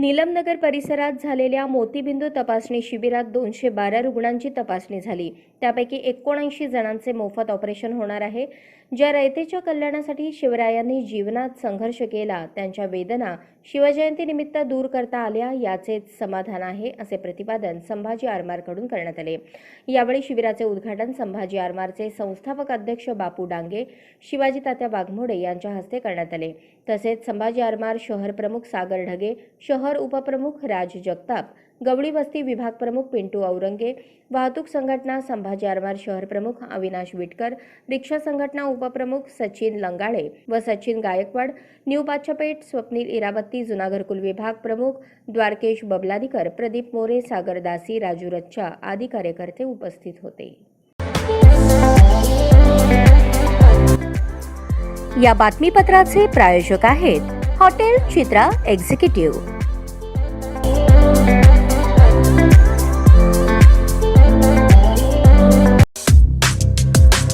नीलमनगर परिसरात झालेल्या मोतीबिंदू तपासणी शिबिरात दोनशे बारा रुग्णांची तपासणी झाली. त्यापैकी एकोणऐंशी जणांचे मोफत ऑपरेशन होणार आहे. ज्या रयतेच्या कल्याणासाठी शिवरायांनी जीवनात संघर्ष केला त्यांच्या वेदना शिवजयंतीनिमित्त दूर करता आल्या याचेच समाधान आहे असे प्रतिपादन संभाजी आरमारकडून करण्यात आले. यावेळी शिबिराचे उद्घाटन संभाजी आरमारचे संस्थापक अध्यक्ष बापू डांगे शिवाजी तात्या वाघमोडे यांच्या हस्ते करण्यात आले. तसेच संभाजी आरमार शहर प्रमुख सागर ढगे शहर उपप्रमुख राज जगताप गवळी वस्ती विभाग प्रमुख पिंटू औरंगे वाहतूक संघटना संभाजी आरमार शहर प्रमुख अविनाश विटकर रिक्षा संघटना उपप्रमुख सचिन लंगाळे व सचिन गायकवाड न्यू पाचपेठ स्वप्नील इराबत्ती जुनागरकुल विभाग प्रमुख द्वारकेश बबलाधिकर प्रदीप मोरे सागर दासी राजू रच्चा आदी कार्यकर्ते उपस्थित होते. या बातमीपत्राचे प्रायोजक आहेत हॉटेल चित्रा एक्झिक्युटिव्ह.